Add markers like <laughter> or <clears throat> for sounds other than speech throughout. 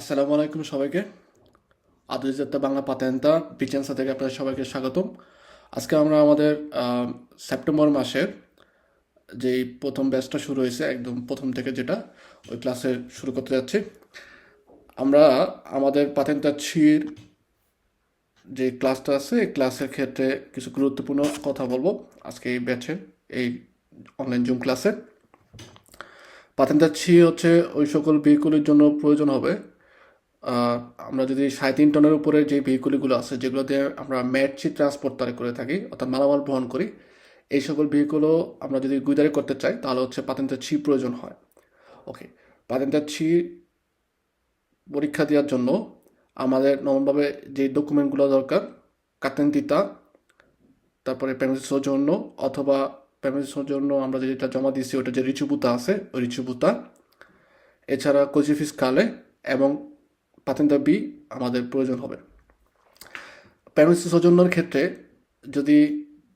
আসসালামু আলাইকুম সবাইকে। আদুজাত্তা বাংলা পাতেন্তা বিচেন্সা থেকে আপনাদের সবাইকে স্বাগতম। আজকে আমরা আমাদের সেপ্টেম্বর মাসের যেই প্রথম ব্যাচটা শুরু হয়েছে, একদম প্রথম থেকে যেটা, ওই ক্লাসে শুরু করতে যাচ্ছি। আমরা আমাদের পাতেন্তা ছির যে ক্লাসটা আছে, এই ক্লাসের ক্ষেত্রে কিছু গুরুত্বপূর্ণ কথা বলব আজকে এই ব্যাচের এই অনলাইন জুম ক্লাসে পাতেন্তা ছি হচ্ছে ওই সকল ভেহিকুলের জন্য প্রয়োজন হবে। আমরা যদি সাড়ে তিন টনের উপরে যে ভেহিকুলগুলো আছে যেগুলো দিয়ে আমরা ম্যাটচি ট্রান্সপোর্ট তারে করে থাকি, অর্থাৎ মালামাল বহন করি, এই সকল ভেহিকুলও আমরা যদি গুইদারি করতে চাই, তাহলে হচ্ছে পাতেন্তা ছি প্রয়োজন হয়। ওকে পাতেন্তা ছি পরীক্ষা দেওয়ার জন্য আমাদের নরমভাবে যে ডকুমেন্টগুলো দরকার, কাতেন্তিতা, তারপরে প্যামেসি সৌজন্য অথবা প্যামেসি সৌজন্য আমরা যেটা জমা দিচ্ছি ওটা যে রিচুবুতা আছে, ওই রিচুবুতা এছাড়া কোচিফিস কালে এবং পাতেন্তা বি আমাদের প্রয়োজন হবে। প্যামেসি সৌজন্যর ক্ষেত্রে যদি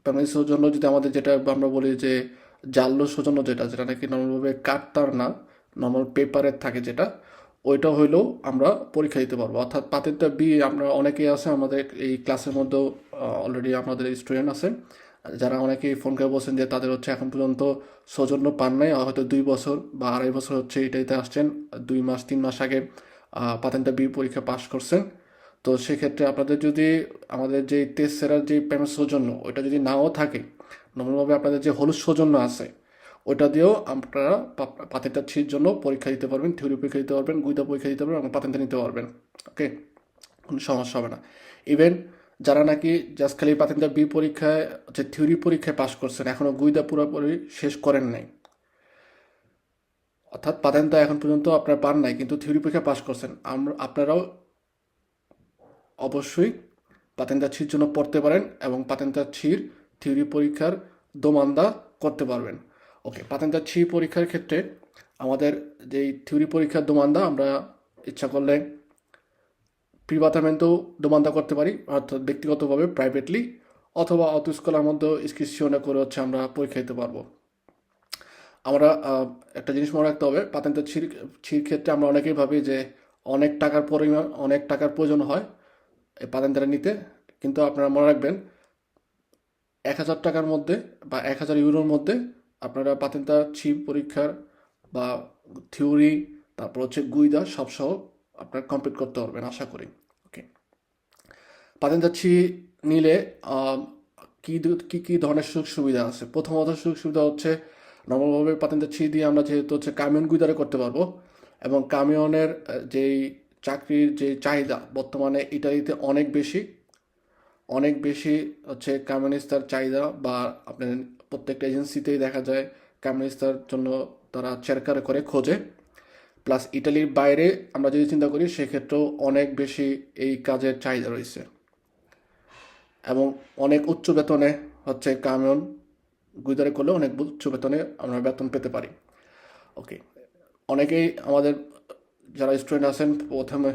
প্যামেসি সৌজন্য যদি আমাদের যেটা আমরা বলি যে জাল্য সৌজন্য যেটা যেটা নাকি নর্মালভাবে কাঠতার না নর্মাল পেপারের থাকে যেটা, ওইটা হইলেও আমরা পরীক্ষা দিতে পারব। অর্থাৎ পাতেরটা বি আমরা অনেকেই আছে, আমাদের এই ক্লাসের মধ্যেও অলরেডি আমাদের স্টুডেন্ট আছে, যারা অনেকেই ফোন করে বলছেন যে তাদের হচ্ছে এখন পর্যন্ত সৌজন্য পান নাই, হয়তো দুই বছর বা আড়াই বছর হচ্ছে এটাইতে আসছেন, দুই মাস, তিন মাস আগে। পাতেন্টা বি পরীক্ষা পাশ করছেন। তো সেক্ষেত্রে আপনাদের যদি আমাদের যে টেস্ট সেরার যে প্যামেন্ট সৌজন্য, ওইটা যদি নাও থাকে নর্মালভাবে আপনাদের যে হলুদ সৌজন্য আছে, ওইটা দিয়েও আপনারা পাতেন্টা ছির জন্য পরীক্ষা দিতে পারবেন থিওরি পরীক্ষা দিতে পারবেন গুইদা পরীক্ষা দিতে পারবেন এবং পাতেন্টা নিতে পারবেন। ওকে কোনো সমস্যা হবে না। ইভেন যারা নাকি জাস্ট খালি পাতেন্টা বি পরীক্ষায়, যে থিওরি পরীক্ষায় পাশ করছেন এখনও গুইদা পুরোপুরি শেষ করেন নাই অর্থাৎ পাতেন্টা এখন পর্যন্ত আপনারা পান নাই, কিন্তু থিওরি পরীক্ষা পাশ করছেন। আমরা, আপনারাও অবশ্যই পাতেন্টা ছির জন্য পড়তে পারেন এবং পাতেন্টা ছির থিওরি পরীক্ষার দোমান্দা করতে পারবেন। ওকে পাতেন্টা ছি পরীক্ষার ক্ষেত্রে আমাদের যেই থিওরি পরীক্ষার দোমান্দা, আমরা ইচ্ছা করলে প্রিভাতামেন্টেও দোমান্দা করতে পারি, অর্থাৎ ব্যক্তিগতভাবে প্রাইভেটলি অথবা অত স্কুলের মধ্যেও ইসক্রিপশনে করে হচ্ছে আমরা পরীক্ষা দিতে পারব। আমরা একটা জিনিস মনে রাখতে হবে পাতেন্টা ছির ছির ক্ষেত্রে আমরা অনেকেই ভাবি যে অনেক টাকার পরিমাণ, অনেক টাকার প্রয়োজন হয় এই পাতেন্টাটা নিতে, কিন্তু আপনারা মনে রাখবেন, এক হাজার টাকার মধ্যে বা এক হাজার ইউরোর মধ্যে আপনারা পাতেন্টা ছি পরীক্ষার বা থিওরি, তারপর হচ্ছে গুইদা সব সহ আপনারা কমপ্লিট করতে পারবেন, আশা করি। ওকে পাতেন্টা ছি নিলে কী কি কি ধরনের সুযোগ সুবিধা আছে? প্রথমত সুযোগ সুবিধা হচ্ছে নর্মালভাবে পাতেন্টা ছি দিয়ে আমরা যেহেতু হচ্ছে কামিয়ন গুইদারে করতে পারব, এবং কামিয়নের যেই চাকরির যে চাহিদা বর্তমানে ইটালিতে অনেক বেশি অনেক বেশি হচ্ছে কামিউনিস্টার চাহিদা বা আপনার প্রত্যেকটা এজেন্সিতেই দেখা যায় কামিউনিস্টার জন্য তারা চেরকার করে, খোঁজে। প্লাস ইটালির বাইরে আমরা যদি চিন্তা করি, সেক্ষেত্রেও অনেক বেশি এই কাজের চাহিদা রয়েছে। এবং অনেক উচ্চ বেতনে হচ্ছে কামিয়ন গুইদারে করলে অনেক উচ্চ বেতনে আমরা বেতন পেতে পারি। ওকে অনেকেই আমাদের, যারা স্টুডেন্ট আছেন, প্রথমে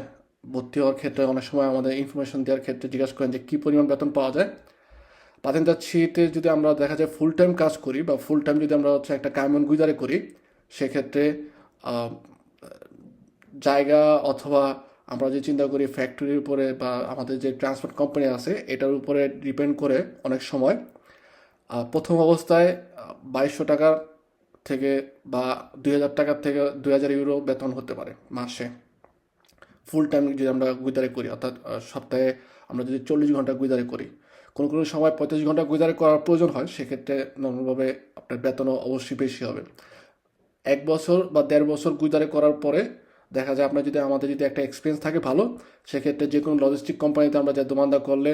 ভর্তি হওয়ার ক্ষেত্রে অনেক সময় আমাদের ইনফরমেশন দেওয়ার ক্ষেত্রে জিজ্ঞাসা করেন যে কী পরিমাণ বেতন পাওয়া যায়। পাতেন্টার ছিতে যদি আমরা দেখা যায় ফুল টাইম কাজ করি বা ফুল টাইম যদি আমরা হচ্ছে একটা কায়মন গুইদারে করি, সেক্ষেত্রে জায়গা অথবা আমরা যে চিন্তা করি ফ্যাক্টরির উপরে বা আমাদের যে ট্রান্সপোর্ট কোম্পানি আছে, এটার উপরে ডিপেন্ড করে অনেক সময় প্রথম অবস্থায় বাইশশো টাকার থেকে বা দুই হাজার টাকার থেকে দুই হাজার ইউরো বেতন হতে পারে মাসে। ফুল টাইম যদি আমরা গুইদারে করি, অর্থাৎ সপ্তাহে আমরা যদি চল্লিশ ঘণ্টা গুইদারে করি, কোনো কোনো সময় পঁয়তাল্লিশ ঘণ্টা গুইদারে করার প্রয়োজন হয়, সেক্ষেত্রে নর্মালভাবে আপনার বেতনও অবশ্যই বেশি হবে। এক বছর বা দেড় বছর গুইদারে করার পরে দেখা যায় আপনার যদি আমাদের যদি একটা এক্সপিরিয়েন্স থাকে ভালো, সেক্ষেত্রে যে কোনো লজিস্টিক কোম্পানিতে আমরা যে দোমান্দা করলে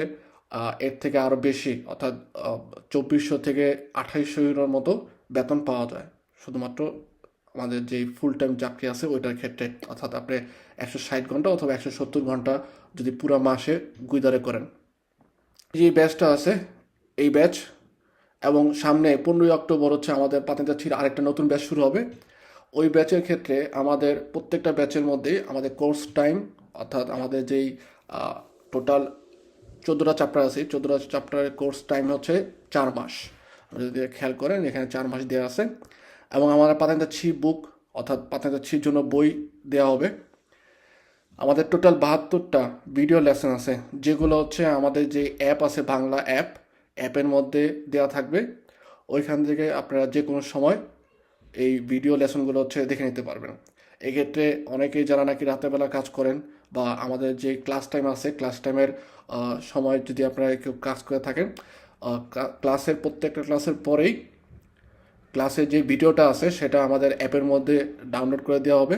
এর থেকে আরও বেশি, অর্থাৎ চব্বিশশো থেকে আঠাইশশো ইউরোর মতো বেতন পাওয়া যায়। শুধুমাত্র আমাদের যে ফুল টাইম চাকরি আছে, ওইটার ক্ষেত্রে। অর্থাৎ আপনি একশো ষাট ঘণ্টা অথবা একশো সত্তর ঘণ্টা যদি পুরো মাসে গুইদারে করেন। যে ব্যাচটা আছে, এই ব্যাচ এবং সামনে পনেরোই অক্টোবর হচ্ছে আমাদের পাতেন্টা ছিল আরেকটা নতুন ব্যাচ শুরু হবে। ওই ব্যাচের ক্ষেত্রে আমাদের প্রত্যেকটা ব্যাচের মধ্যে আমাদের কোর্স টাইম অর্থাৎ আমাদের যেই টোটাল চোদ্দোটা চ্যাপ্টার আছে, চোদ্দোটা চ্যাপ্টারের কোর্স টাইম হচ্ছে চার মাস। আপনি যদি খেয়াল করেন, এখানে চার মাস দেওয়া আছে। এবং আমাদের পাতেন্টা ছি বুক অর্থাৎ পাতেন্টা ছির জন্য বই দেওয়া হবে। আমাদের টোটাল বাহাত্তরটা ভিডিও লেসন আছে, যেগুলো হচ্ছে আমাদের যে অ্যাপ আছে বাংলা অ্যাপ অ্যাপের মধ্যে দেওয়া থাকবে। ওইখান থেকে আপনারা যে কোনো সময় এই ভিডিও লেসনগুলো হচ্ছে দেখে নিতে পারবেন। এক্ষেত্রে অনেকেই যারা নাকি রাতেরবেলা কাজ করেন বা আমাদের যে ক্লাস টাইম আছে ক্লাস টাইমের সময় যদি আপনারা কেউ কাজ করে থাকেন ক্লাসের প্রত্যেকটা ক্লাসের পরেই ক্লাসের যে ভিডিওটা আছে, সেটা আমাদের অ্যাপের মধ্যে ডাউনলোড করে দেওয়া হবে।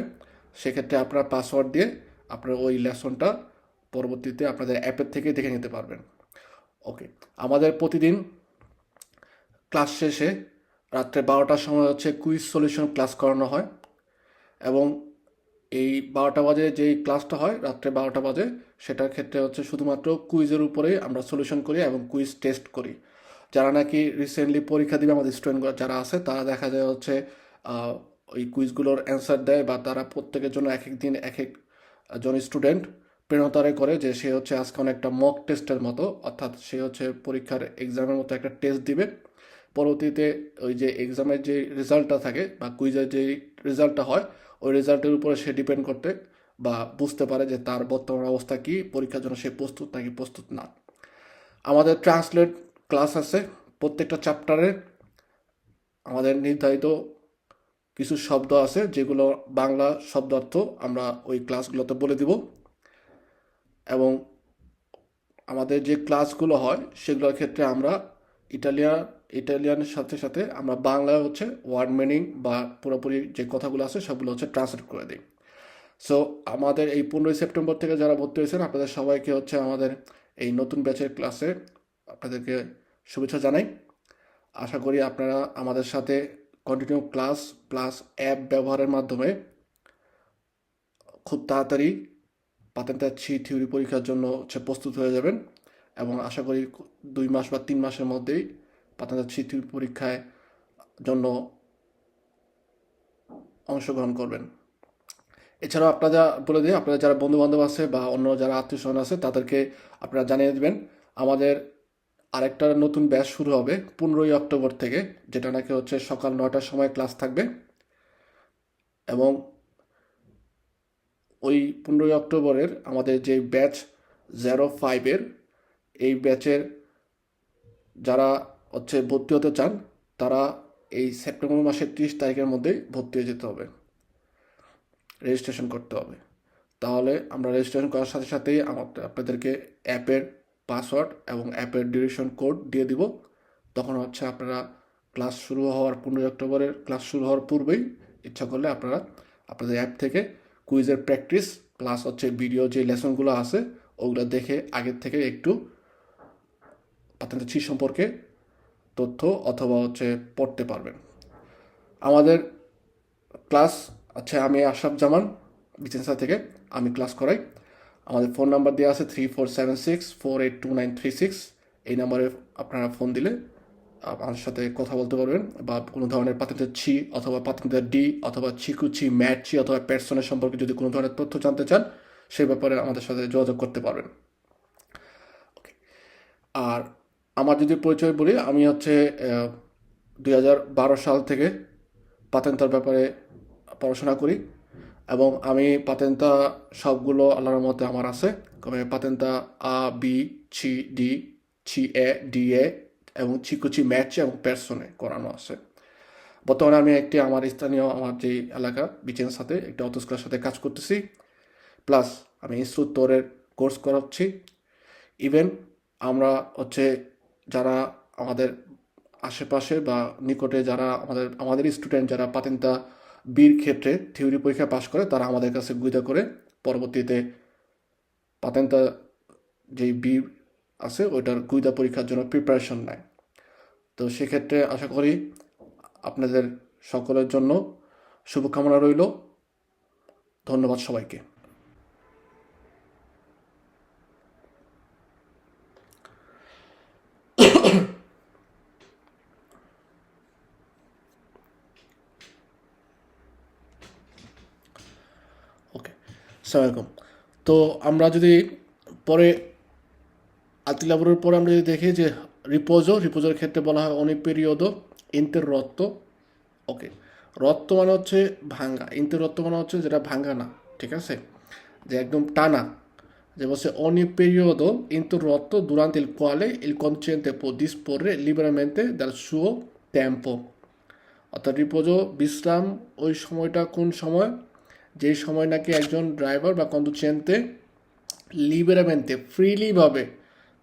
সেক্ষেত্রে আপনার পাসওয়ার্ড দিয়ে আপনার ওই লেসনটা পরবর্তীতে আপনাদের অ্যাপের থেকে দেখে নিতে পারবেন। ওকে আমাদের প্রতিদিন ক্লাস শেষে রাত্রে বারোটার সময় হচ্ছে কুইজ সলিউশন ক্লাস করানো হয় এবং এই বারোটা বাজে যেই ক্লাসটা হয়, রাত্রে বারোটা বাজে, সেটার ক্ষেত্রে হচ্ছে শুধুমাত্র কুইজের উপরেই আমরা সলিউশন করি এবং কুইজ টেস্ট করি। যারা নাকি রিসেন্টলি পরীক্ষা দিবে আমাদের স্টুডেন্ট যারা আছে, তারা দেখা যায় হচ্ছে ওই কুইজগুলোর অ্যান্সার দেয় বা তারা প্রত্যেকের জন্য এক এক দিন এক এক জন স্টুডেন্ট প্রেরণতারে করে যে সে হচ্ছে আজকে অনেকটা মক টেস্টের মতো, অর্থাৎ সে হচ্ছে পরীক্ষার এক্সামের মতো একটা টেস্ট দিবে। পরবর্তীতে ওই যে এক্সামের যে রেজাল্টটা থাকে বা কুইজের যে রেজাল্টটা হয়, ওই রেজাল্টের উপরে সে ডিপেন্ড করতে বা বুঝতে পারে যে তার বর্তমান অবস্থা কি, পরীক্ষার জন্য সে প্রস্তুত নাকি প্রস্তুত না। আমাদের ট্রান্সলেট ক্লাস আছে প্রত্যেকটা চ্যাপ্টারে আমাদের নির্ধারিত কিছু শব্দ আছে যেগুলো বাংলা শব্দার্থ আমরা ওই ক্লাসগুলোতে বলে দিব। এবং আমাদের যে ক্লাসগুলো হয় সেগুলোর ক্ষেত্রে আমরা ইটালিয়ান ইটালিয়ানের সাথে সাথে আমরা বাংলায় হচ্ছে ওয়ার্ড মিনিং বা পুরোপুরি যে কথাগুলো আছে সবগুলো হচ্ছে ট্রান্সলেট করে দিই। সো আমাদের এই পনেরোই সেপ্টেম্বর থেকে যারা ভর্তি হয়েছেন, আপনাদের সবাইকে হচ্ছে আমাদের এই নতুন ব্যাচের ক্লাসে আপনাদেরকে শুভেচ্ছা জানাই। আশা করি আপনারা আমাদের সাথে কন্টিনিউ ক্লাস প্লাস অ্যাপ ব্যবহারের মাধ্যমে খুব তাড়াতাড়ি পাতেন্টাচ্ছি থিওরি পরীক্ষার জন্য হচ্ছে প্রস্তুত হয়ে যাবেন এবং আশা করি দুই মাস বা তিন মাসের মধ্যেই পাতেন্টাচ্ছি থিওরি পরীক্ষায় জন্য অংশগ্রহণ করবেন। এছাড়াও আপনারা বলে দিই, আপনারা যারা বন্ধু বান্ধব আছে বা অন্য যারা আত্মীয় স্বজন আছে, তাদেরকে আপনারা জানিয়ে দেবেন, আমাদের আরেকটা নতুন ব্যাচ শুরু হবে পনেরোই অক্টোবর থেকে, যেটা নাকি হচ্ছে সকাল নয়টার সময় ক্লাস থাকবে। এবং ওই পনেরোই অক্টোবরের আমাদের যে ব্যাচ জেরো ফাইভের এই ব্যাচের যারা হচ্ছে ভর্তি হতে চান, তারা এই সেপ্টেম্বর মাসের ত্রিশ তারিখের মধ্যেই ভর্তি হয়ে যেতে হবে। রেজিস্ট্রেশন করতে হবে। তাহলে আমরা রেজিস্ট্রেশন করার সাথে সাথেই আমাদের আপনাদেরকে অ্যাপের পাসওয়ার্ড এবং অ্যাপের ডিউরেশন কোড দিয়ে দিব। তখন হচ্ছে আপনারা ক্লাস শুরু হওয়ার পনেরোই অক্টোবরের ক্লাস শুরু হওয়ার পূর্বেই ইচ্ছা করলে আপনারা আপনাদের অ্যাপ থেকে কুইজের প্র্যাকটিস প্লাস হচ্ছে ভিডিও যে লেসনগুলো আছে, ওগুলো দেখে আগের থেকে একটু আপনাদের ছি সম্পর্কে তথ্য অথবা হচ্ছে পড়তে পারবেন। আমাদের ক্লাস আচ্ছা আমি আশরাফ জামান, বিচেন্সা থেকে আমি ক্লাস করাই। আমাদের ফোন নাম্বার দেওয়া আছে three four seven six four eight two nine three six এই নাম্বারে আপনারা ফোন দিলে আমার সাথে কথা বলতে পারবেন বা কোনো ধরনের পাতেন্টের ছি অথবা পাতেন্টের ডি অথবা ছিকুচি ম্যাট ছি অথবা প্যাটসনের সম্পর্কে যদি কোনো ধরনের তথ্য জানতে চান সেই ব্যাপারে আমাদের সাথে যোগাযোগ করতে পারবেন। আর আমার যদি পরিচয় বলি, আমি হচ্ছে দুই হাজার বারো সাল থেকে পাতেন্তার ব্যাপারে পড়াশোনা করি এবং আমি পাতেন্তা সবগুলো আল্লাহর মতে আমার আছে। পাতেন্তা আ, বি, ছি, ডি, ছি, এ, ডি, এ এবং চিকুচি ম্যাচ এবং প্যারসনে করানো আছে। বর্তমানে আমি একটি আমার স্থানীয় আমার যে এলাকা, বিচেন সাথে একটি অতস্করের সাথে কাজ করতেছি। প্লাস আমি ইনস্ট্রাক্টরের কোর্স করাচ্ছি। ইভেন আমরা হচ্ছে যারা আমাদের আশেপাশে বা নিকটে যারা আমাদের আমাদের স্টুডেন্ট যারা পাতেন্তা বীর ক্ষেত্রে থিওরি পরীক্ষা পাশ করে, তারা আমাদের কাছে গুইদা করে পরবর্তীতে পাতেন্তা যেই বীর আছে, ওইটার গুইদা পরীক্ষার জন্য প্রিপারেশন নেয়। তো সেক্ষেত্রে আশা করি আপনাদের সকলের জন্য শুভকামনা রইল। ধন্যবাদ সবাইকে ওকে সালামালাইকুম তো আমরা যদি পরে আতিলাবরের পরে আমরা যদি দেখি যে রিপোজো, রিপোজোর ক্ষেত্রে বলা হয় অনেক পিরিয়ড ইন্তের রত্ত ওকে। রত্ত মানে হচ্ছে ভাঙ্গা। ইন্তের রত্ত মানে হচ্ছে যেটা ভাঙ্গা না, ঠিক আছে? যে একদম টানা। যে বলছে ogni periodo interrotto durante il quale il conducente può disporre liberamente del suo tempo অর্থাৎ রিপোজো বিশ্রাম ওই সময়টা কোন সময়? যেই সময় নাকি একজন ড্রাইভার বা কন্ডুচেন্তে লিবারেমেন্টে ফ্রিলিভাবে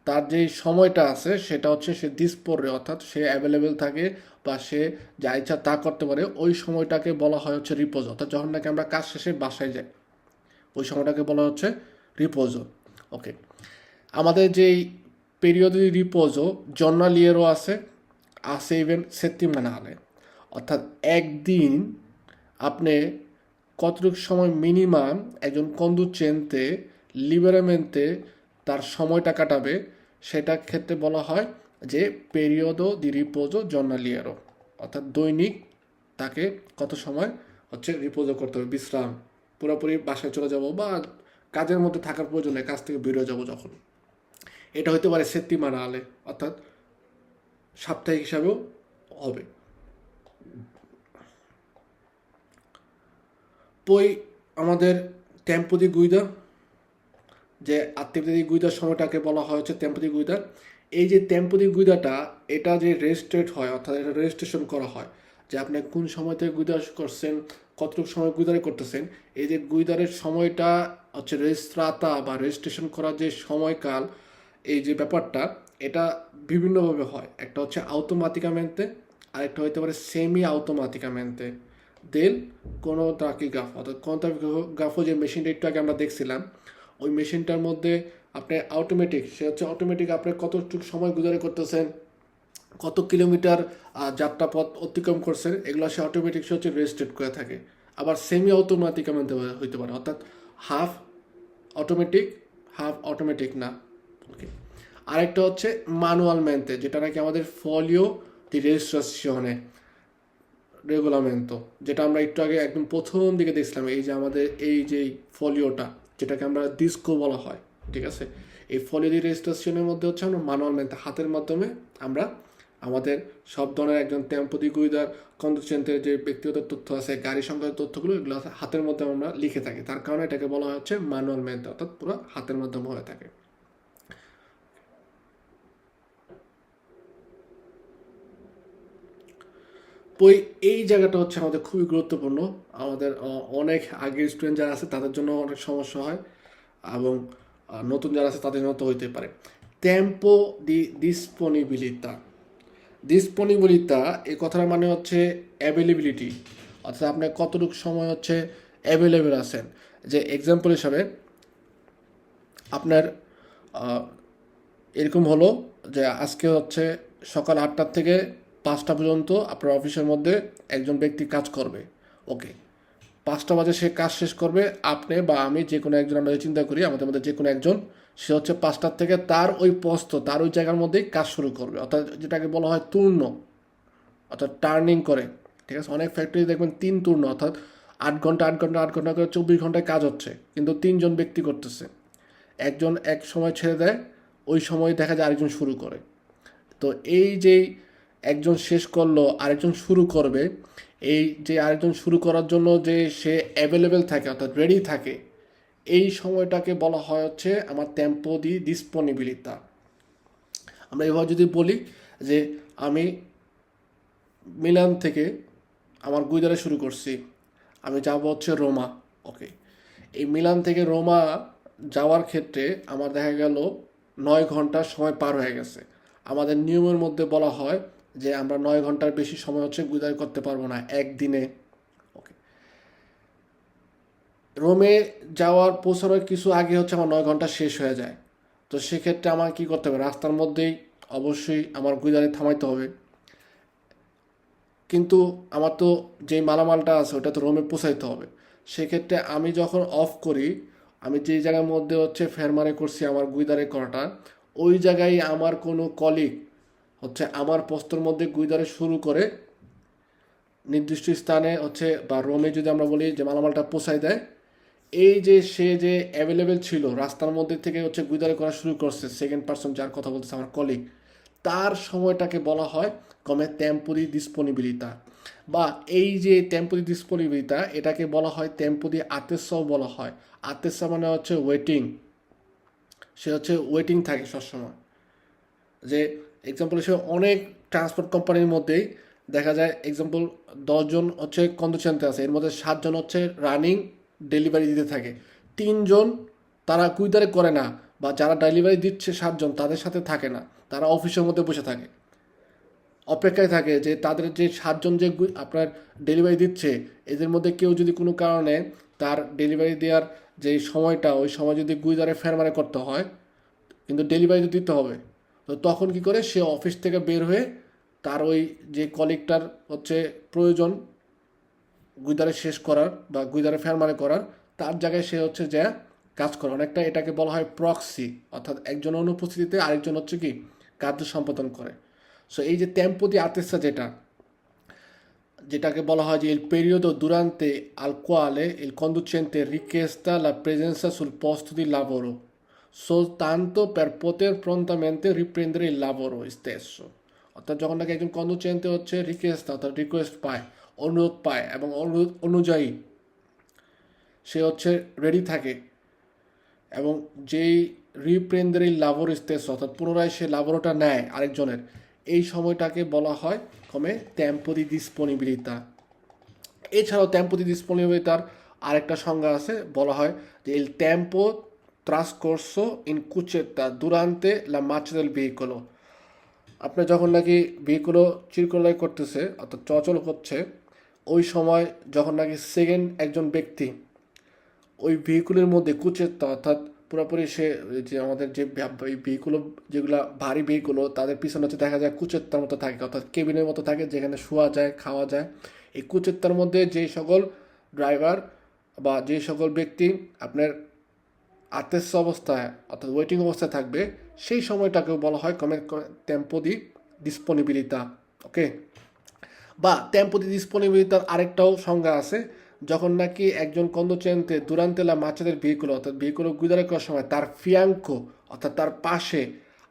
তার যে সময়টা আছে, সেটা হচ্ছে সে দিসপরে, অর্থাৎ সে অ্যাভেলেবেল থাকে বা সে যা ইচ্ছা তা করতে পারে, ওই সময়টাকে বলা হয় হচ্ছে রিপোজ অর্থাৎ যখন নাকি আমরা কাজ শেষে বাসায় যাই, ওই সময়টাকে বলা হচ্ছে রিপোজো ওকে আমাদের যেই পেরিয়ড রিপোজো জন্নালিয়েরও আছে আছে ইভেন সেত্তিমানালে অর্থাৎ একদিন আপনি কতটুকু সময় মিনিমাম একজন কন্দুচেনতে লিবারেমেন্টে তার সময়টা কাটাবে সেটা ক্ষেত্রে বলা হয় যে পেরিয়ডো দি রিপোজো জর্নালিয়ারো অর্থাৎ দৈনিক তাকে কত সময় হচ্ছে রিপোজো করতে হবে, বিশ্রাম। পুরোপুরি বাসায় চলে যাব বা কাজের মধ্যে থাকার প্রয়োজন কাজ থেকে বেরোয় যাব যখন। এটা হতে পারে সেত্তিমানা আলে অর্থাৎ সাপ্তাহিক হিসাবেও হবে। পই আমাদের টেম্পো দি গুইদা, যে আত্মীয় দি গুইদার সময়টাকে বলা হয় হচ্ছে টেম্পো দি গুইদা। এই যে টেম্পো দি গুইদাটা, এটা যে রেজিস্ট্রেট হয়, অর্থাৎ এটা রেজিস্ট্রেশন করা হয়, যে আপনি কোন সময় থেকে গুইদার করছেন, কতটুকু সময় গুইদারে করতেছেন, এই যে গুইদারের সময়টা হচ্ছে রেজিস্ট্রাতা বা রেজিস্ট্রেশন করার যে সময়কাল, এই যে ব্যাপারটা, এটা বিভিন্নভাবে হয়। একটা হচ্ছে আউটোমাটিকামেন্তে আরেকটা হতে পারে সেমি আউটোমাটিকামেন্তে দেল কোনো গাফ, অর্থাৎ কোনোগ্রাফো যে মেশিনটা একটু আগে আমরা দেখছিলাম, ওই মেশিনটার মধ্যে আপনি অটোমেটিক সে হচ্ছে অটোমেটিক আপনি কতটুকু সময় গুজারে করতেছেন, কত কিলোমিটার যাত্রা পথ অতিক্রম করছেন, এগুলো সে অটোমেটিক সে হচ্ছে রেজিস্ট্রেট করে থাকে। আবার সেমি অটোমেটিকামেন্টে হইতে পারে, অর্থাৎ হাফ অটোমেটিক হাফ অটোমেটিক না। ওকে আরেকটা হচ্ছে ম্যানুয়াল ম্যানতে যেটা নাকি আমাদের ফলিও দি রেজিস্ট্রেশনে রেগুলামেন্টো যেটা আমরা একটু আগে একদম প্রথম দিকে দেখছিলাম, এই যে আমাদের এই যে ফলিওটা, যেটাকে আমরা ডিস্কো বলা হয়, ঠিক আছে? এই ফলিও দি রেজিস্ট্রেশনের মধ্যে হচ্ছে আমরা ম্যানুয়াল ম্যানতে হাতের মাধ্যমে আমরা আমাদের সব ধরনের একজন টেম্পোদি গুইদার কন্ডুচেন্টের যে ব্যক্তিগত তথ্য আছে, গাড়ি সংক্রান্ত তথ্যগুলো, এগুলো হাতের মধ্যে আমরা লিখে থাকি। তার কারণে এটাকে বলা হচ্ছে ম্যানুয়াল ম্যানতে অর্থাৎ পুরো হাতের মাধ্যমে হয়ে থাকে। বই এই জায়গাটা হচ্ছে আমাদের খুবই গুরুত্বপূর্ণ। আমাদের অনেক আগের স্টুডেন্ট যারা আছে, তাদের জন্য অনেক সমস্যা হয় এবং নতুন যারা আছে, তাদের জন্য তো হইতে পারে। টেম্পো দি ডিসপনিবিলিতা ডিসপনিবিলিতা এই কথাটার মানে হচ্ছে অ্যাভেলেবিলিটি অর্থাৎ আপনার কতটুকু সময় হচ্ছে অ্যাভেলেবেল আছেন। যে এক্সাম্পল হিসাবে, আপনার এরকম হলো যে আজকে হচ্ছে সকাল আটটার থেকে পাঁচটা পর্যন্ত আপনার অফিসের মধ্যে একজন ব্যক্তি কাজ করবে। ওকে পাঁচটা বাজে সে কাজ শেষ করবে, আপনি বা আমি যে কোনো একজন, আমরা চিন্তা করি, আমাদের মধ্যে যে কোনো একজন, সে হচ্ছে পাঁচটার থেকে তার ওই পস্ত তার ওই জায়গার মধ্যেই কাজ শুরু করবে। অর্থাৎ যেটাকে বলা হয় তূর্ণ, অর্থাৎ টার্নিং করে। ঠিক আছে? অনেক ফ্যাক্টরি দেখবেন তিন তূর্ণ, অর্থাৎ আট ঘণ্টা আট ঘণ্টা আট ঘণ্টা করে চব্বিশ ঘন্টায় কাজ হচ্ছে, কিন্তু তিনজন ব্যক্তি করতেছে। একজন এক সময় ছেড়ে দেয়, ওই সময় দেখা যায় আরেকজন শুরু করে। তো এই যে একজন শেষ করল, আরেকজন শুরু করবে। এই যে আরেকজন শুরু করার জন্য যে সে অ্যাভেলেবেল থাকে, অর্থাৎ রেডি থাকে, এই সময়টাকে বলা হয় হচ্ছে আমার টেম্পো দি ডিসপনিবিলিতা আমরা এভাবে যদি বলি যে আমি মিলান থেকে আমার গুইদারে শুরু করছি, আমি যাব হচ্ছে রোমা ওকে এই মিলান থেকে রোমা যাওয়ার ক্ষেত্রে আমার দেখা গেল নয় ঘণ্টা সময় পার হয়ে গেছে। আমাদের নিয়মের মধ্যে বলা হয় যে আমরা নয় ঘণ্টার বেশি সময় হচ্ছে গুইদার করতে পারব না, একদিনে। ওকে রোমে যাওয়ার পৌঁছানোর কিছু আগে হচ্ছে আমার নয় ঘণ্টা শেষ হয়ে যায়। তো সেক্ষেত্রে আমার কি করতে হবে? রাস্তার মধ্যেই অবশ্যই আমার গুইদারে থামাইতে হবে। কিন্তু আমার তো যেই মালামালটা আছে ওটা তো রোমে পৌঁছাইতে হবে। সেক্ষেত্রে আমি যখন অফ করি, আমি যেই জায়গার মধ্যে হচ্ছে ফেরমারে করছি আমার গুইদারে করাটা, ওই জায়গায় আমার কোনো কলিগ হচ্ছে আমার পোস্তর মধ্যে গুইদারে শুরু করে নির্দিষ্ট স্থানে হচ্ছে বা রোমে যদি আমরা বলি যে মালামালটা পৌঁছায় দেয়, এই যে সে যে অ্যাভেলেবেল ছিল, রাস্তার মধ্যে থেকে হচ্ছে গুইদারে করা শুরু করছে সেকেন্ড পার্সন যার কথা বলতেছে আমার কলিগ তার সময়টাকে বলা হয় কমে টেম্পোরি ডিসপোনিবিলিতা বা এই যে টেম্পো দি ডিসপোনিবিলিটা এটাকে বলা হয় টেম্পোরি আতেসাও বলা হয়। আতেসা মানে হচ্ছে ওয়েটিং সে হচ্ছে ওয়েটিং থাকে সবসময়। যে এক্সাম্পল হিসেবে অনেক ট্রান্সপোর্ট কোম্পানির মধ্যেই দেখা যায় এক্সাম্পল দশজন হচ্ছে কন্ডিশনতে আছে। এর মধ্যে সাতজন হচ্ছে রানিং ডেলিভারি দিতে থাকে। তিনজন তারা কুইদারে করে না বা যারা ডেলিভারি দিচ্ছে সাতজন তাদের সাথে থাকে না। তারা অফিসের মধ্যে বসে থাকে। অপেক্ষায় থাকে যে তাদের যে সাতজন যে আপনার ডেলিভারি দিচ্ছে, এদের মধ্যে কেউ যদি কোনো কারণে তার ডেলিভারি দেওয়ার যে সময়টা, ওই সময় যদি গুইদারে ফেরমারে করতে হয়, কিন্তু ডেলিভারি তো দিতে হবে। তো তখন কি করে? সে অফিস থেকে বের হয়ে তার ওই যে কলিগটার হচ্ছে প্রয়োজন গুইদারে শেষ করার বা গুইদারে ফেরমারে করার, তার জায়গায় সে হচ্ছে যে কাজ করে। অনেকটা এটাকে বলা হয় প্রক্সি অর্থাৎ একজন অনুপস্থিতিতে আরেকজন হচ্ছে কি? কার্য সম্পাদন করে। সো এই যে টেম্পো দি আতেসা যেটা, যেটাকে বলা হয় যে periodo durante al quale il conducente richiesta la presenza sul posto di lavoro soltanto per poter prontamente riprendere il lavoro stesso. অর্থাৎ যখন নাকি একজন কন্ডুচেন্টে হচ্ছে রিকোয়েস্ট অর্থাৎ রিকোয়েস্ট পায় অনুরোধ পায় এবং অনুরোধ অনুযায়ী সে হচ্ছে রেডি থাকে এবং যেই রিপ্রেন্দারি লাভর স্টেস অর্থাৎ পুনরায় সে লাভরটা নেয় আরেকজনের। এই সময়টাকে বলা হয় কমে দি ডিসপোনিবিলিতা এছাড়াও দি ডিসপোনিবিলিতার আরেকটা সংজ্ঞা আছে, বলা হয় যে il tempo trascorso in cucetta durante la marcia del veicolo. আপনি যখন নাকি ভেহিকুলো চিরকলাই করতেছে অর্থাৎ চলাচল করছে ওই সময় যখন নাকি সেকেন্ড একজন ব্যক্তি ওই ভেহিকুলের মধ্যে কুচেত্তা অর্থাৎ পুরোপুরি সে যে আমাদের যে ভেহিকুলো যেগুলো ভারী ভেহিকুলো তাদের পিছনে হচ্ছে দেখা যায় কুচেত্তার মতো থাকে অর্থাৎ কেবিনের মতো থাকে যেখানে শোয়া যায় খাওয়া যায় এই কুচেত্তার মধ্যে যেই সকল ড্রাইভার বা যে সকল ব্যক্তি আপনার আতেস অবস্থায়, অর্থাৎ ওয়েটিং অবস্থায় থাকবে, সেই সময়টাকেও বলা হয় কমে টেম্পো দি ডিসপোনিবিলিতা ওকে বা টেম্পো দি ডিসপোনিবিলিতার আরেকটাও সংজ্ঞা আছে, যখন নাকি একজন কন্দচেন্তে দুরান্তেলা মাচাদের ভেহিকুল অর্থাৎ ভেহিকুল গুদারে করার সময় তার ফিয়াঙ্ক অর্থাৎ তার পাশে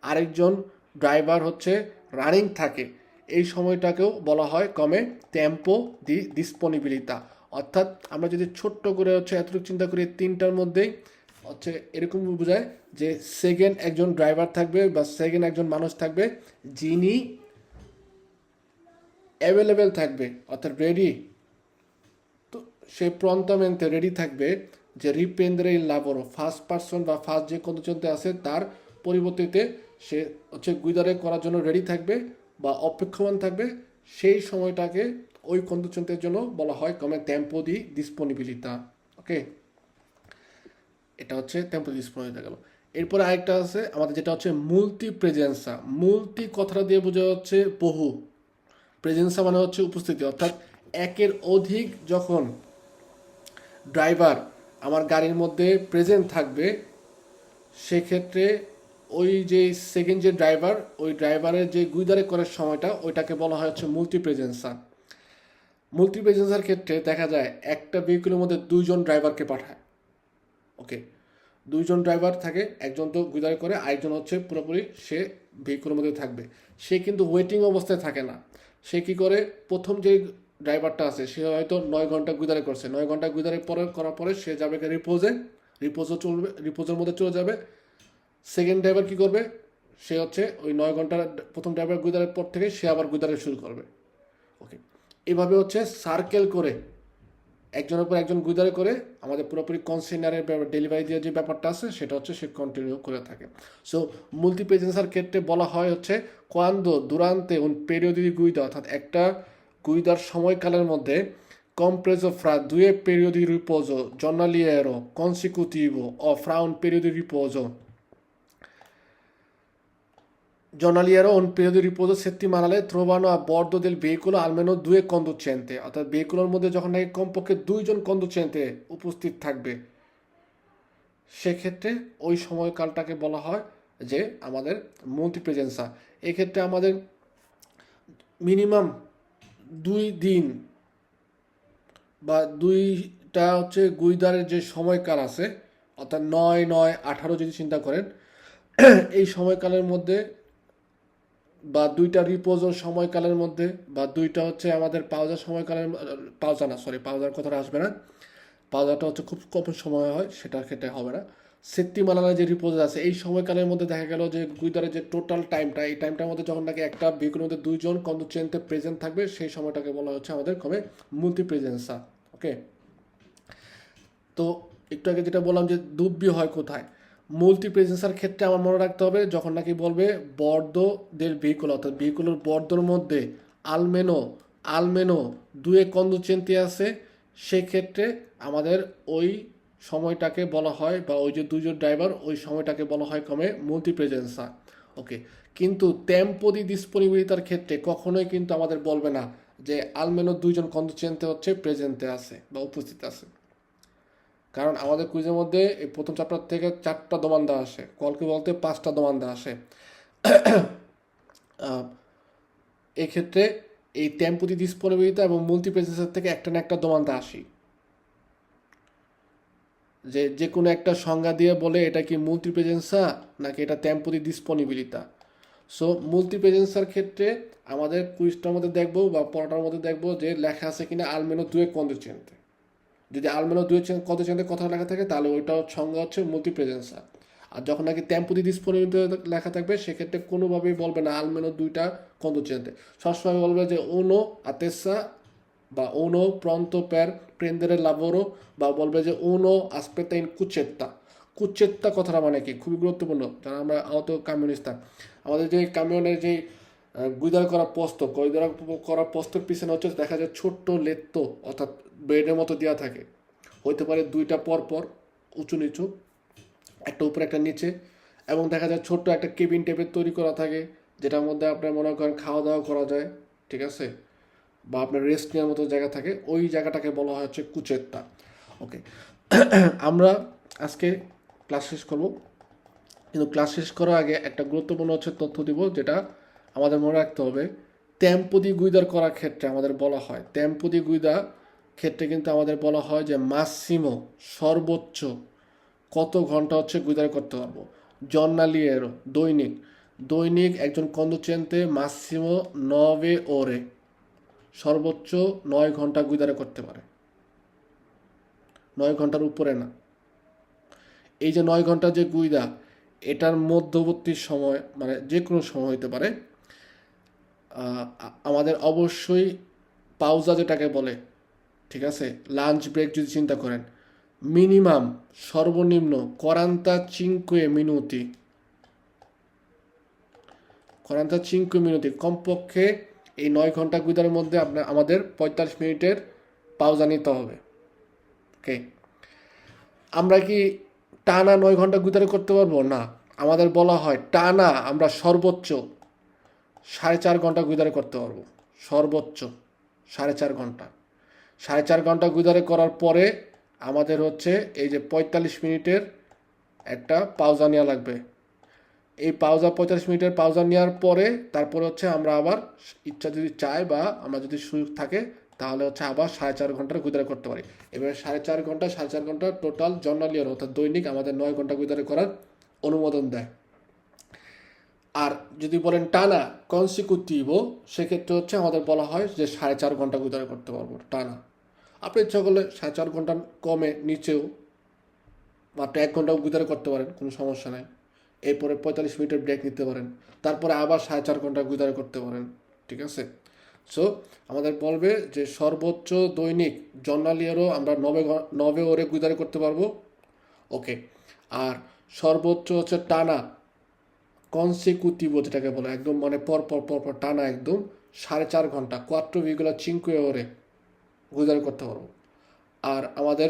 আরেকজন ড্রাইভার হচ্ছে রানিং থাকে, এই সময়টাকেও বলা হয় কমে টেম্পো দি ডিসপনিবিলিতা অর্থাৎ আমরা যদি ছোট্ট করে হচ্ছে এতটুকু চিন্তা করি, তিনটার মধ্যেই হচ্ছে এরকম বোঝায় যে সেকেন্ড একজন ড্রাইভার থাকবে বা সেকেন্ড একজন মানুষ থাকবে যিনি অ্যাভেলেবেল থাকবে, অর্থাৎ রেডি তো সে প্রন্তমেন্টে রেডি থাকবে যে রিপেন্দ্রে লাভরো ফার্স্ট পার্সন বা ফার্স্ট যে কন্ডিশনতে আছে, তার পরিবর্তিতে সে হচ্ছে গুইদারে করার জন্য রেডি থাকবে বা অপেক্ষমান থাকবে। সেই সময়টাকে ওই কন্ডিশনদের জন্য বলা হয় কমে টেম্পো দি ডিসপোনিবিলিতা ওকে এটা হচ্ছে টেম্পো ডিসপোনিবিলিতা গেল। এরপরে আরেকটা আছে, আমাদের যেটা হচ্ছে মুলটি প্রেজেন্সা মুলটি কথাটা দিয়ে বোঝা হচ্ছে বহু। প্রেজেন্সা মানে হচ্ছে উপস্থিতি, অর্থাৎ একের অধিক যখন ড্রাইভার আমার গাড়ির মধ্যে প্রেজেন্ট থাকবে, সেক্ষেত্রে ওই যে সেকেন্ড যে ড্রাইভার ওই ড্রাইভারের যে গুইদারে করার সময়টা, ওইটাকে বলা হয় হচ্ছে মুলটি প্রেজেন্সা মুলটি প্রেজেন্সার ক্ষেত্রে দেখা যায় একটা ভেহিকুলের মধ্যে দুইজন ড্রাইভারকে পাঠায়। ওকে দুইজন ড্রাইভার থাকে, একজন তো গুদারি করে, আরেকজন হচ্ছে পুরোপুরি সে ভেহিকুলের মধ্যে থাকবে। সে কিন্তু ওয়েটিং অবস্থায় থাকে না। সে কি করে? প্রথম যে ড্রাইভারটা আছে, সে হয়তো নয় ঘণ্টা গুদারি করছে। নয় ঘণ্টা গুদারি পরে, করার পরে সে যাবে রিপোজে রিপোজও চলবে রিপোজের মধ্যে চলে যাবে। সেকেন্ড ড্রাইভার কি করবে? সে হচ্ছে ওই নয় ঘণ্টার প্রথম ড্রাইভার গুদারের পর থেকে সে আবার গুদারে শুরু করবে। ওকে এভাবে হচ্ছে সার্কেল করে একজনের পর একজন গুদারে করে আমাদের পুরোপুরি কনসেনারের ডেলিভারি দেওয়ার যে ব্যাপারটা আছে, সেটা হচ্ছে সে কন্টিনিউ করে থাকে। সো মুলটিপ্রেজেন্সার ক্ষেত্রে বলা হয় হচ্ছে কোয়ান্দো দুরান্তে উন পেরিয়দি গুইদা, অর্থাৎ একটা গুইদার সময়কালের মধ্যে compreso fra due periodi di riposo giornaliero consecutivo o fra un riposo o un periodo di riposo settimanale trovano a bordo del veicolo almeno due conducente অর্থাৎ ভেহিকুলের মধ্যে যখন নাকি কমপক্ষে দুইজন কন্ডুচেন্টে উপস্থিত থাকবে, সেক্ষেত্রে ওই সময়কালটাকে বলা হয় যে আমাদের মন্ত্রী প্রেজেন্সা। এক্ষেত্রে আমাদের মিনিমাম দুই দিন বা দুইটা হচ্ছে গুইদারের যে সময়কাল আছে, অর্থাৎ নয় নয় আঠারো যদি চিন্তা করেন, এই সময়কালের মধ্যে বা দুইটা রিপোজের সময়কালের মধ্যে, বা দুইটা হচ্ছে আমাদের পাওজার সময়কালের, পাওজা না সরি পাওজার কথাটা আসবে না। পাওজাটা হচ্ছে খুব কম সময় হয় সেটার ক্ষেত্রে হবে না। সেপ্টিমালানা যে রিপোজ আছে, এই সময়কালের মধ্যে দেখা গেল যে গুইদারের যে টোটাল টাইমটা এই টাইমটার মধ্যে যখন নাকি একটা ভেহিকুলের মধ্যে দুইজন কন্ডুচেন্টে প্রেজেন্ট থাকবে, সেই সময়টাকে বলা হচ্ছে আমাদের কবে? মুলটি প্রেজেন্সা ওকে তো একটু আগে যেটা বললাম যে দুব্বি হয় কোথায়? মুলটি প্রেজেন্সার ক্ষেত্রে আমার মনে রাখতে হবে, যখন নাকি বলবে বর্দ দের ভেহিকুল অর্থাৎ ভেহিকুলের বর্দর মধ্যে আলমেনো আলমেনো দুয়ে কন্দুচেন্তি আছে সেক্ষেত্রে আমাদের ওই সময়টাকে বলা হয় বা ওই যে দুজন ড্রাইভার ওই সময়টাকে বলা হয় কমে মুলটি প্রেজেন্সা ওকে কিন্তু টেম্পোদি ডিসপোনিবিলিটার ক্ষেত্রে কখনোই কিন্তু আমাদের বলবে না যে আলমেনো দুইজন কন্দুচেন্তে হচ্ছে প্রেজেন্টে আছে বা উপস্থিত আছে। কারণ আমাদের কুইজের মধ্যে এই প্রথম চ্যাপ্টার থেকে চারটা দমান্দা আসে। কলকে বলতে পাঁচটা দমান্দা আসে। এক্ষেত্রে এই টেম্পোদি ডিসপোনেবিলিটি এবং মাল্টি থেকে একটা না একটা দমান্দা আসি। যে যে কোনো একটা সংজ্ঞা দিয়ে বলে এটা কি মাল্টি প্রেজেন্সা নাকি এটা টেম্পোদি ডিসপোনিবিলিটা সো মাল্টি প্রেজেন্সার ক্ষেত্রে আমাদের কুইজটার মধ্যে দেখব বা পড়াটার মধ্যে দেখব যে লেখা আছে কিনা আলমেনো দুয়ে কন্ডিচেন্টে যদি আলমেনো দুই কত চেন্দের কথা লেখা থাকে, তাহলে ওইটার সংজ্ঞা হচ্ছে মাল্টি প্রেজেন্সা আর যখন নাকি টেম্পোদি ডিসপোনিবিলিটি লেখা থাকবে, সেক্ষেত্রে কোনোভাবেই বলবে না আলমেনো দুইটা কন্দুচেন্তে সবসময় বলবে যে ওনো আতেসা বা ওনো প্রন্ত প্যার প্রেন্দেরে লাভোরো বা বলবে যে ওনো আসপেতা ইন কুচেত্তা। কুচেত্তা কথাটা মানে কি? খুবই গুরুত্বপূর্ণ, যারা আমরা আহত কামিউনিস্তা আমাদের যে কামিউনের যে গুইদার করা পস্তক গুইদার করা পস্তক পিছনে হচ্ছে দেখা যায় ছোট্ট লেত্ত, অর্থাৎ বেডের মতো দেওয়া থাকে। হইতে পারে দুইটা পর পর, উঁচু নিচু, একটা উপরে, একটা নিচে, এবং দেখা যায় ছোট্ট একটা কেবিন টাইপের তৈরি করা থাকে, যেটার মধ্যে আপনার মনে করেন খাওয়া দাওয়া করা যায়, ঠিক আছে? বা আপনার রেস্ট নেওয়ার মতো জায়গা থাকে, ওই জায়গাটাকে বলা হয় হচ্ছে কুচেত্তা। ওকে <clears throat> আমরা আজকে ক্লাস শেষ করব। কিন্তু ক্লাস শেষ করার আগে একটা গুরুত্বপূর্ণ হচ্ছে তথ্য দিব, যেটা আমাদের মনে রাখতে হবে টেম্পোদি গুইদার করার ক্ষেত্রে আমাদের বলা হয়। টেম্পোদি গুইদা ক্ষেত্রে কিন্তু আমাদের বলা হয় যে মাসিমো, সর্বোচ্চ কত ঘণ্টা হচ্ছে গুইদার করতে পারব? জন্নালিয়েরো দৈনিক। দৈনিক একজন কন্দুচেন্তে মাসিমো নবে ওরে সর্বোচ্চ নয় ঘণ্টা গুইদারে করতে পারে। নয় ঘণ্টার উপরে না। এই যে নয় ঘণ্টা যে গুইদা, এটার মধ্যবর্তী সময় মানে যে কোনো সময় হইতে পারে আমাদের অবশ্যই পাউজা যেটাকে বলে, ঠিক আছে? লাঞ্চ ব্রেক যদি চিন্তা করেন, মিনিমাম সর্বনিম্ন করান্তা চিঙ্কুয়ে মিনুতি করান্তা চিঙ্কুয়ে মিনুতি কমপক্ষে এই নয় ঘণ্টা গুইদারের মধ্যে আপনার, আমাদের পঁয়তাল্লিশ মিনিটের পাউজা নিতে হবে। ওকে? আমরা কি টানা নয় ঘণ্টা গুইদারে করতে পারব? না। আমাদের বলা হয় টানা, আমরা সর্বোচ্চ সাড়ে চার ঘণ্টা গুইদারে করতে পারব। সর্বোচ্চ সাড়ে চার ঘণ্টা। সাড়ে চার ঘণ্টা গুইদারে করার পরে আমাদের হচ্ছে এই যে পঁয়তাল্লিশ মিনিটের একটা পাউজা নেওয়া লাগবে। এই পাউজা পঁয়তাল্লিশ মিনিটের পাউজা নেওয়ার পরে তারপরে হচ্ছে আমরা আবার ইচ্ছা যদি চাই বা আমরা যদি সুযোগ থাকে, তাহলে হচ্ছে আবার সাড়ে চার ঘণ্টার গুইদারে করতে পারি। এবারে সাড়ে চার ঘণ্টা, সাড়ে চার ঘণ্টা টোটাল জর্নালিয়ার অর্থাৎ দৈনিক আমাদের নয় ঘণ্টা গুইদারে করার অনুমোদন দেয়। আর যদি বলেন টানা কনসিকুটিভো সেক্ষেত্রে হচ্ছে আমাদের বলা হয় যে সাড়ে চার ঘণ্টা গুইদারে করতে পারব, টানা। আপনি ইচ্ছা করলে সাড়ে চার ঘণ্টা কমে নিচেও মাত্র এক ঘন্টাও গুইদারে করতে পারেন, কোনো সমস্যা নেই। এরপরে পঁয়তাল্লিশ মিনিটের ব্রেক নিতে পারেন, তারপরে আবার সাড়ে চার ঘণ্টা গুজারে করতে পারেন, ঠিক আছে? সো আমাদের বলবে যে সর্বোচ্চ দৈনিক জর্নালিয়ারও আমরা নবে নবে ওরে গুইদারে করতে পারব। ওকে আর সর্বোচ্চ হচ্ছে টানা কনসিকুটিভো যেটাকে বলে, একদম মানে পর পর পর পর টানা একদম সাড়ে চার ঘণ্টা কোয়াট্রো ভিগুলা চিঙ্কুয়ে ওরে গুইদারে করতে পারব। আর আমাদের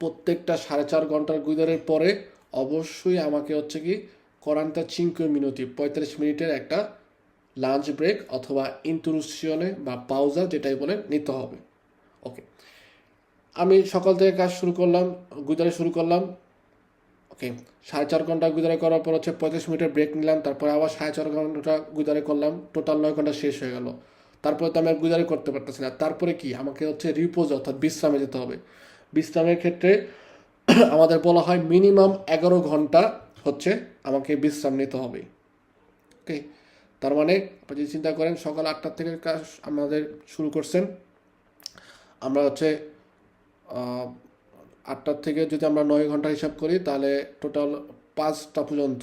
প্রত্যেকটা সাড়ে চার ঘণ্টার গুজারের পরে অবশ্যই আমাকে হচ্ছে কি করান্তা চিঙ্কুয়ে মিনতি পঁয়তাল্লিশ মিনিটের একটা লাঞ্চ ব্রেক অথবা ইন্টুরুসিয়নে বা পাউজা যেটাই বলে নিতে হবে। ওকে আমি সকাল থেকে কাজ শুরু করলাম গুইদারে শুরু করলাম ওকে সাড়ে চার ঘণ্টা গুজারে করার পর হচ্ছে পঁয়ত্রিশ মিনিটের ব্রেক নিলাম, তারপরে আবার সাড়ে চার ঘণ্টা গুজারে করলাম টোটাল নয় ঘণ্টা শেষ হয়ে গেল। তারপরে তো আমি আর গুজারে করতে পারতেছি না। তারপরে কি? আমাকে হচ্ছে রিপোজ অর্থাৎ বিশ্রামে যেতে হবে। বিশ্রামের ক্ষেত্রে <clears throat> আমাদের বলা হয় মিনিমাম এগারো ঘণ্টা হচ্ছে আমাকে বিশ্রাম নিতে হবে। ওকে তার মানে আপনি যদি চিন্তা করেন, সকাল আটটার থেকে কাজ আমাদের শুরু করছেন। আমরা হচ্ছে আটটার থেকে যদি আমরা নয় ঘণ্টা হিসাব করি, তাহলে টোটাল পাঁচটা পর্যন্ত।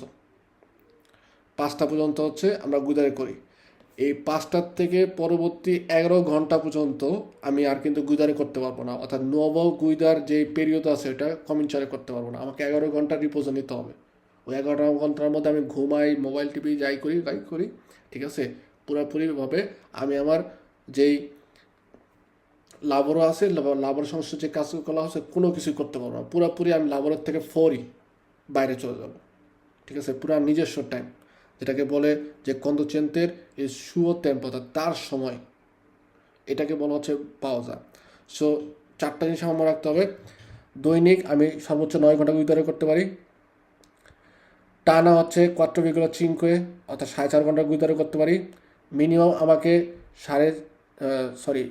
পাঁচটা পর্যন্ত হচ্ছে আমরা গুদারে করি। এই পাঁচটার থেকে পরবর্তী এগারো ঘণ্টা পর্যন্ত আমি আর কিন্তু গুইদারে করতে পারব না। অর্থাৎ নব গুইদার যে পেরিয়ড আছে ওটা কমিনচারে করতে পারব না। আমাকে এগারো ঘণ্টা রিপোজে নিতে হবে। ওই এগারো ঘণ্টার মধ্যে আমি ঘুমাই মোবাইল টিভি যাই করি যাই করি, ঠিক আছে? পুরোপুরিভাবে আমি আমার যেই লাভরও আছে লাভর সমস্যা যে কাজগুলো আছে কোনো কিছুই করতে পারব না। পুরোপুরি আমি লাভরের থেকে ফরই বাইরে চলে যাব। ঠিক আছে? পুরো নিজস্ব টাইম যেটাকে বলে যে কন্দচেন্তের এই সুও টেম্প অর্থাৎ তার সময়। এটাকে বলা হচ্ছে পাওজা সো চারটা জিনিস আমার রাখতে হবে। দৈনিক আমি সর্বোচ্চ নয় ঘণ্টা গুইদারে করতে পারি। টানা হচ্ছে কোয়াট্রো বিগুলো চিঙ্কুয়ে অর্থাৎ সাড়ে চার ঘণ্টা গুইদারে করতে পারি। মিনিমাম আমাকে সাড়ে সরি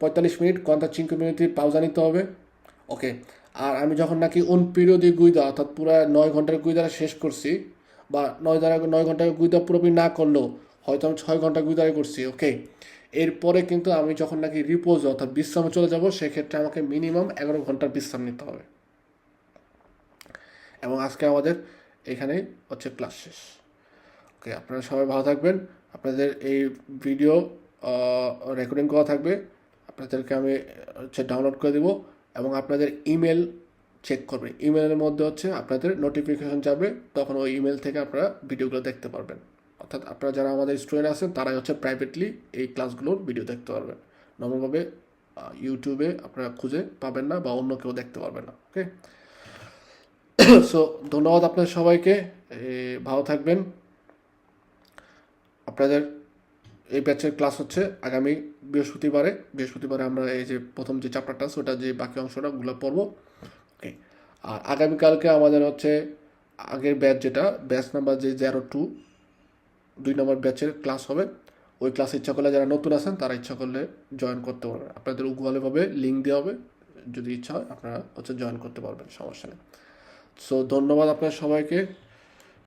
পঁয়তাল্লিশ মিনিট ঘণ্টা চিঙ্কু মিনিট পাউজা নিতে হবে। ওকে, আর আমি যখন নাকি উন পিরিয়ডে গুইদা, অর্থাৎ পুরো নয় ঘণ্টার গুইদারা শেষ করছি, বা নয় দ্বারা, নয় ঘণ্টার গুইদা পুরোপুরি না করলেও হয়তো আমি ছয় ঘণ্টা গুইদারে করছি, ওকে। এরপরে কিন্তু আমি যখন নাকি রিপোজ অর্থাৎ বিশ্রামে চলে যাব, সেক্ষেত্রে আমাকে মিনিমাম এগারো ঘণ্টার বিশ্রাম নিতে হবে। এবং আজকে আমাদের এখানে হচ্ছে ক্লাস শেষ। ওকে, আপনারা সবাই ভালো থাকবেন। আপনাদের এই ভিডিও রেকর্ডিং করা থাকবে। আপনাদেরকে আমি হচ্ছে ডাউনলোড করে দেবো এবং আপনাদের ইমেল চেক করবেন ইমেলের মধ্যে হচ্ছে আপনাদের নোটিফিকেশন যাবে, তখন ওই ইমেল থেকে আপনারা ভিডিওগুলো দেখতে পারবেন। অর্থাৎ আপনারা যারা আমাদের স্টুডেন্ট আছেন, তারাই হচ্ছে প্রাইভেটলি এই ক্লাসগুলোর ভিডিও দেখতে পারবেন। নর্মালভাবে ইউটিউবে আপনারা খুঁজে পাবেন না বা অন্য কেউ দেখতে পারবেন না ওকে সো <coughs> ধন্যবাদ আপনাদের সবাইকে। ভালো থাকবেন। আপনাদের এই ব্যাচের ক্লাস হচ্ছে আগামী বৃহস্পতিবারে। বৃহস্পতিবারে আমরা এই যে প্রথম যে চ্যাপ্টারটা ওটা যে বাকি অংশটা, ওগুলো পড়ব। ওকে আর আগামীকালকে আমাদের হচ্ছে আগের ব্যাচ যেটা ব্যাচ নাম্বার যে জিরো টু দুই নম্বর ব্যাচের ক্লাস হবে। ওই ক্লাসে ইচ্ছা করলে যারা নতুন আছেন, তারা ইচ্ছা করলে জয়েন করতে পারবেন। আপনাদের উগুয়ালেভাবে লিঙ্ক দেওয়া হবে। যদি ইচ্ছা হয়, আপনারা হচ্ছে জয়েন করতে পারবেন, সমস্যা নেই। সো ধন্যবাদ আপনার সবাইকে।